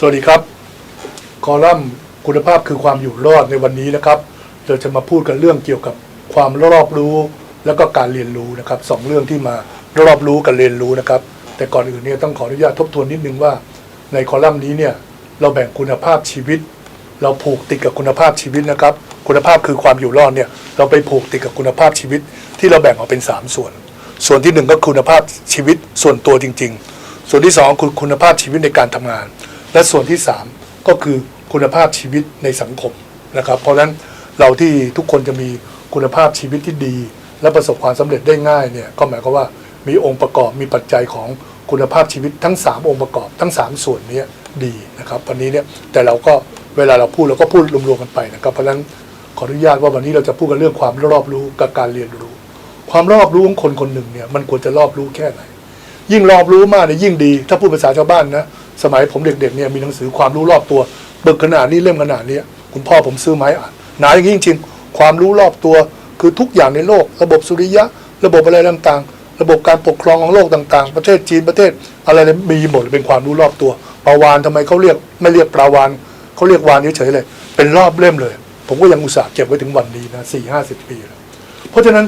สวัสดีครับ คอลัมน์คุณภาพคือความอยู่รอดในวันนี้นะครับ เราจะมาพูดกันเรื่องเกี่ยวกับความรอบรู้ แล้วก็การเรียนรู้นะครับสองเรื่องที่มารอบรู้กับเรียนรู้นะครับ แต่ก่อนอื่นเนี่ยต้องขออนุญาตทบทวนนิดนึงว่า ในคอลัมน์นี้เนี่ยเราแบ่งคุณภาพชีวิต เราผูกติดกับคุณภาพชีวิตนะครับ คุณภาพคือความอยู่รอดเนี่ยเราไปผูกติดกับคุณภาพชีวิต ที่เราแบ่งออกเป็นสามส่วน ส่วนที่หนึ่งก็คุณภาพชีวิตส่วนตัวจริง ๆ ส่วนที่สองคือคุณภาพชีวิตในการทำงาน และส่วนที่สามก็คือคุณภาพชีวิตในสังคมนะครับ เพราะฉะนั้นเราที่ทุกคนจะมีคุณภาพชีวิตที่ดี และประสบความสำเร็จได้ง่ายเนี่ยก็หมายความว่ามีองค์ประกอบมีปัจจัยของคุณภาพชีวิตทั้ง 3 องค์ประกอบทั้ง 3 ส่วนนี้ดีนะครับวันนี้เนี่ยแต่เราก็เวลาเราพูดเราก็พูดรวมๆกันไปนะครับเพราะฉะนั้นขออนุญาตว่าวันนี้เราจะพูดกันเรื่องความรอบรู้กับการเรียนรู้ ความรอบรู้ของคนคนหนึ่งเนี่ยมันควรจะรอบรู้แค่ไหน ยิ่งรอบรู้มากเนี่ยยิ่งดี ถ้าพูดภาษาชาวบ้านนะ สมัยผมเด็กๆเนี่ยมีหนังสือความรู้รอบตัวเบิกขนาดนี้เล่มขนาดนี้คุณพ่อผมซื้อไม้อ่านหนาอย่างนี้จริงๆ ความรู้รอบตัวคือทุกอย่างในโลก ระบบสุริยะ ระบบอะไรต่างๆ ระบบการปกครองของโลกต่าง ๆ ประเทศจีนประเทศ อะไรเลยมีหมดเป็นความรู้รอบตัวปลาวานทำไมเขาเรียกไม่เรียกปลาวานเขาเรียกวานเฉยๆเลย เป็นรอบเล่มเลย ผมก็ยังอุตส่าห์เก็บไว้ถึงวันนี้นะสี่ห้าสิบปีแล้วเพราะฉะนั้น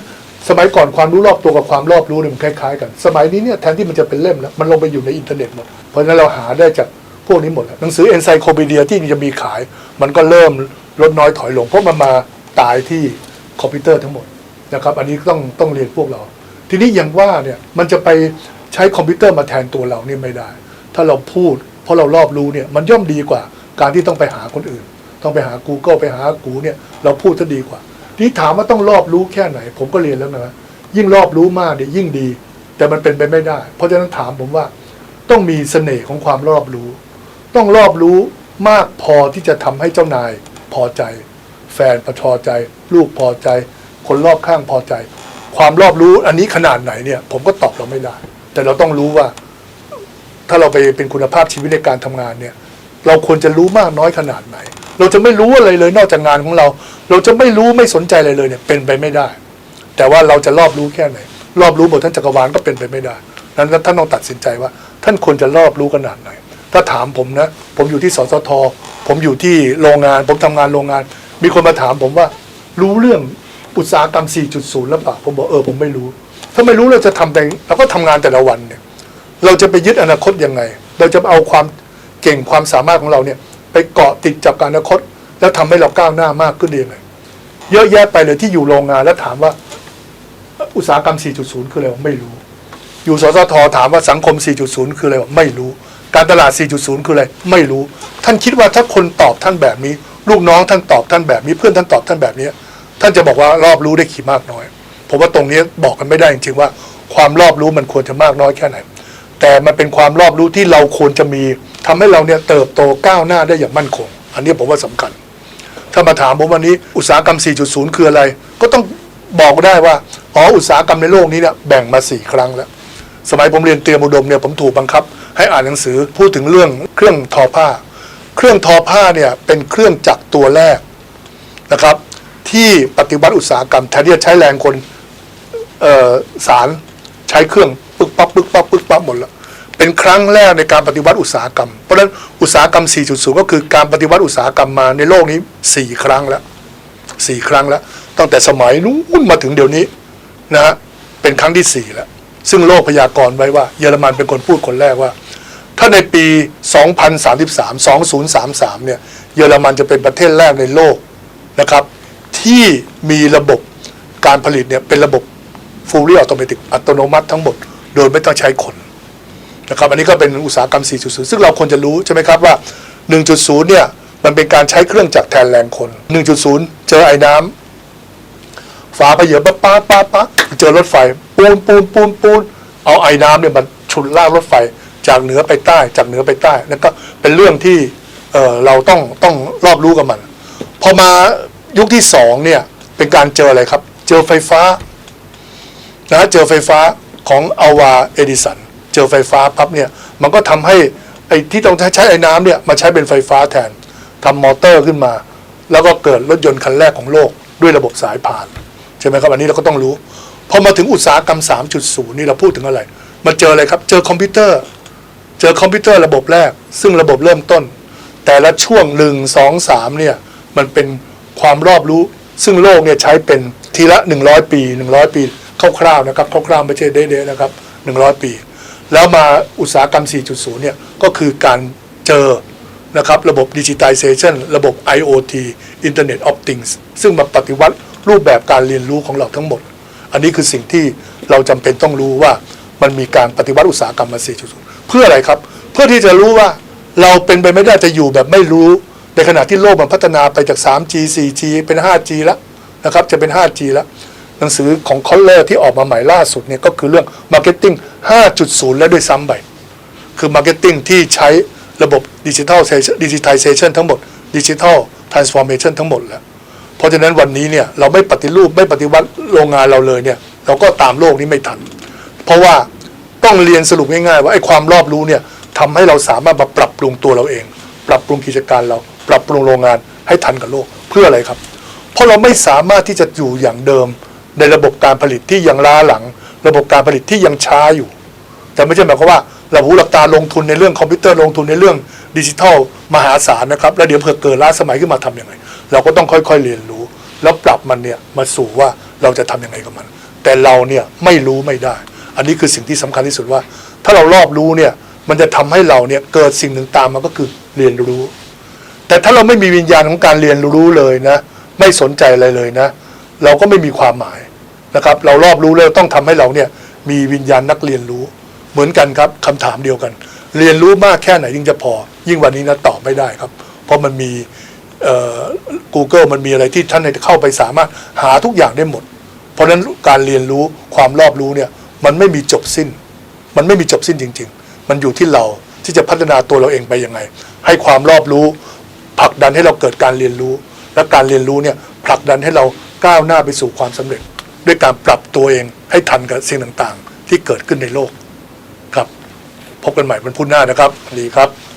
สมัยก่อนความรู้รอบตัวกับความรอบรู้เนี่ยมันคล้ายๆกัน สมัยนี้เนี่ยแทนที่มันจะเป็นเล่มแล้วมันลงไปอยู่ในอินเทอร์เน็ตหมด เพราะฉะนั้นเราหาได้จากพวกนี้หมดแล้วหนังสือเอนไซโคปีเดียที่จะมีขาย มันก็เริ่มลดน้อยถอยลง เพราะมันมาตายที่คอมพิวเตอร์ทั้งหมดนะครับ อันนี้ต้องต้องเรียนพวกเรา ทีนี้อย่างว่าเนี่ยมันจะไปใช้คอมพิวเตอร์มาแทนตัวเรานี่ไม่ได้ ถ้าเราพูด เพราะเรารอบรู้เนี่ยมันย่อมดีกว่า การที่ต้องไปหาคนอื่น ต้องไปหา Google ไปหากูเนี่ยเราพูดจะดีกว่า ที่ถามว่าต้องรอบรู้แค่ไหน ผมก็เรียนแล้วนะยิ่งรอบรู้มากเนี่ยยิ่งดี แต่มันเป็นไปไม่ได้ เพราะฉะนั้นถามผมว่า ต้องมีเสน่ห์ของความรอบรู้ ต้องรอบรู้มากพอที่จะทำให้เจ้านายพอใจ แฟนพอใจ ลูกพอใจ คนรอบข้างพอใจ ความรอบรู้อันนี้ขนาดไหนเนี่ย ผมก็ตอบเราไม่ได้ แต่เราต้องรู้ว่า ถ้าเราไปเป็นคุณภาพชีวิตในการทำงานเนี่ย เราควรจะรู้มากน้อยขนาดไหน เราจะไม่รู้อะไรเลยนอกจากงานของเรา เราจะไม่รู้ไม่สนใจอะไรเลยเนี่ยเป็นไปไม่ได้ แต่ว่าเราจะรอบรู้แค่ไหน รอบรู้หมดทั้งจักรวาลก็เป็นไปไม่ได้นั้นท่านต้องตัดสินใจว่า ท่านควรจะรอบรู้ขนาดไหน ถ้าถามผมนะ ผมอยู่ที่สสท ผมอยู่ที่โรงงาน ผมทำงานโรงงาน มีคนมาถามผมว่า รู้เรื่องอุตสาหกรรม 4.0 แล้วเปล่าผมบอกเออผมไม่รู้ ถ้าไม่รู้เราจะทำแต่เราก็ทำงานแต่ละวันเนี่ย เราจะไปยึดอนาคตยังไง เราจะเอาความเก่งความสามารถของเราเนี่ย ไปเกาะติดจับกับอนาคต แล้วทำให้เราก้าวหน้ามากขึ้นได้ยังไงเยอะแยะไปเลยที่อยู่โรงงานแล้วถามว่า อุตสาหกรรม 4.0 คืออะไรไม่รู้ อยู่สสทถามว่าสังคม 4.0 คืออะไรไม่รู้ การตลาด 4.0 คืออะไรไม่รู้ ท่านคิดว่าถ้าคนตอบท่านแบบนี้ ลูกน้องท่านตอบท่านแบบนี้ เพื่อนท่านตอบท่านแบบนี้ ท่านจะบอกว่ารอบรู้ได้ขี่มากน้อยผมว่าตรงนี้บอกกันไม่ได้จริงๆว่า ความรอบรู้มันควรจะมากน้อยแค่ไหน แต่มันเป็นความรอบรู้ที่เราควรจะมี ทำให้เราเนี่ยเติบโตก้าวหน้าได้อย่างมั่นคง อันนี้ผมว่าสำคัญ ถ้ามาถามผมวันนี้อุตสาหกรรม 4.0 คืออะไร ก็ต้องบอกได้ว่าอ๋ออุตสาหกรรมในโลกนี้เนี่ยแบ่งมา 4 ครั้งแล้ว สมัยผมเรียนเตรียมอุดมเนี่ยผมถูกบังคับ ให้อ่านหนังสือพูดถึงเรื่องเครื่องทอผ้า เครื่องทอผ้าเนี่ยเป็นเครื่องจักรตัวแรกนะครับ ที่ปฏิวัติอุตสาหกรรมแทนที่จะใช้แรงคนสารใช้เครื่องปึ๊กปั๊บปึ๊กปั๊บปึ๊กปั๊บหมดแล้ว เป็นครั้งแรกในการปฏิวัติอุตสาหกรรม เพราะฉะนั้นอุตสาหกรรม 4.0 ก็คือการปฏิวัติอุตสาหกรรมมาในโลกนี้ 4 ครั้งแล้ว 4 ครั้งแล้ว ตั้งแต่สมัยนู้นมาถึงเดี๋ยวนี้นะฮะเป็นครั้งที่ 4 แล้ว ซึ่งโลกพยากรณ์ไว้ว่าเยอรมันเป็นคนพูดคนแรกว่า ถ้าในปี 2033 2033 เนี่ยเยอรมันจะเป็นประเทศแรกในโลกนะครับ ที่มีระบบการผลิตเนี่ยเป็นระบบ fully automatic อัตโนมัติทั้งหมด โดยไม่ต้องใช้คน นะครับอันนี้ก็เป็นอุตสาหกรรม 4.0 ซึ่งเราควรจะรู้ใช่ไหมครับว่า 1.0 เนี่ยมันเป็นการใช้เครื่องจักรแทนแรงคน 1.0 เจอไอ้น้ำฝาไปเยียบปั๊บปั๊บปั๊บปั๊บเจอรถไฟ ปูนปูนปูนปูนเอาไอ้น้ำเนี่ยมันฉุดลากรถไฟจากเหนือไปใต้จากเหนือไปใต้นั่นก็เป็นเรื่องที่เเราต้องต้องรอบรู้กับมัน พอมายุคที่สองเนี่ยเป็นการเจออะไรครับ เจอไฟฟ้านะเจอไฟฟ้าของอาวาเอดิสัน เจอไฟฟ้าปั๊บเนี่ยมันก็ทำให้ไอ้ที่ต้องใช้ไอ้น้ำเนี่ยมาใช้เป็นไฟฟ้าแทนทำมอเตอร์ขึ้นมา แล้วก็เกิดรถยนต์คันแรกของโลกด้วยระบบสายพานใช่ไหมครับอันนี้เราก็ต้องรู้พอมาถึงอุตสาหกรรม 3.0 นี่เราพูดถึงอะไรมาเจออะไรครับเจอคอมพิวเตอร์ เจอคอมพิวเตอร์ระบบแรก ซึ่งระบบเริ่มต้น แต่ละช่วงหนึ่งสองสามเนี่ยมันเป็นความรอบรู้ ซึ่งโลกเนี่ยใช้เป็นทีละ 100 ปี 100 ปีคร่าวๆนะครับคร่าวๆไม่ใช่เด้ๆนะครับ 100 ปี แล้วมาอุตสาหกรรม 4.0 เนี่ย ก็คือการเจอนะครับระบบดิจิทัลเซชันระบบ IoT Internet of Things ซึ่งมาปฏิวัติรูปแบบการเรียนรู้ของเราทั้งหมด อันนี้คือสิ่งที่เราจำเป็นต้องรู้ว่ามันมีการปฏิวัติอุตสาหกรรมมา 4.0 เพื่ออะไรครับ เพื่อที่จะรู้ว่าเราเป็นไปไม่ได้จะอยู่แบบไม่รู้ ในขณะที่โลกมันพัฒนาไปจาก 3G 4G เป็น 5G แล้วนะครับ จะเป็น 5G แล้ว หนังสือของคอลเลอร์ที่ออกมาใหม่ล่าสุดเนี่ยก็คือเรื่อง Marketing 5.0 แล้วด้วยซ้ำไป คือ Marketing ที่ใช้ระบบดิจิทัลดิจิทัลเซชันทั้งหมดดิจิทัลทรานส์ฟอร์เมชันทั้งหมดแล้ว เพราะฉะนั้นวันนี้เนี่ยเราไม่ปฏิรูปไม่ปฏิวัติโรงงานเราเลยเนี่ยเราก็ตามโลกนี้ไม่ทัน เพราะว่าต้องเรียนสรุปง่ายๆว่าไอ้ความรอบรู้เนี่ยทำให้เราสามารถมาปรับปรุงตัวเราเอง ปรับปรุงกิจการเรา ปรับปรุงโรงงานให้ทันกับโลกเพื่ออะไรครับ เพราะเราไม่สามารถที่จะอยู่อย่างเดิม ในระบบการผลิตที่ยังล้าหลัง ระบบการผลิตที่ยังช้าอยู่ แต่ไม่ใช่หมายความว่าเราหูหลับตาลงทุนในเรื่องคอมพิวเตอร์ลงทุนในเรื่องดิจิทัลมหาศาลนะครับ แล้วเดี๋ยวเผื่อเกิดล้าสมัยขึ้นมาทำยังไง เราก็ต้องค่อยๆเรียนรู้ แล้วปรับมันเนี่ยมาสู่ว่าเราจะทำยังไงกับมัน แต่เราเนี่ยไม่รู้ไม่ได้ อันนี้คือสิ่งที่สำคัญที่สุดว่า ถ้าเรารอบรู้เนี่ยมันจะทำให้เราเนี่ยเกิดสิ่งหนึ่งตามมาก็คือเรียนรู้ แต่ถ้าเราไม่มีวิญญาณของการเรียนรู้เลยนะ ไม่สนใจอะไรเลยนะ เราก็ไม่มีความหมาย นะครับ เรารอบรู้แล้วต้องทำให้เราเนี่ยมีวิญญาณนักเรียนรู้ เหมือนกันครับคำถามเดียวกัน เรียนรู้มากแค่ไหนยิ่งจะพอ ยิ่งวันนี้นะตอบไม่ได้ครับ เพราะมันมีเอ่อ Google มันมีอะไรที่ท่านเข้าไปสามารถหาทุกอย่างได้หมด เพราะฉะนั้นการเรียนรู้ความรอบรู้เนี่ยมันไม่มีจบสิ้น มันไม่มีจบสิ้นจริง ๆ มันอยู่ที่เราที่จะพัฒนาตัวเราเองไปยังไง ให้ความรอบรู้ผลักดันให้เราเกิดการเรียนรู้ และการเรียนรู้เนี่ยผลักดันให้เราก้าวหน้าไปสู่ความสำเร็จ ด้วยการปรับตัวเองให้ทันกับสิ่งต่างๆ ที่เกิดขึ้นในโลกครับ พบกันใหม่วันพุธหน้านะครับสวัสดีครับ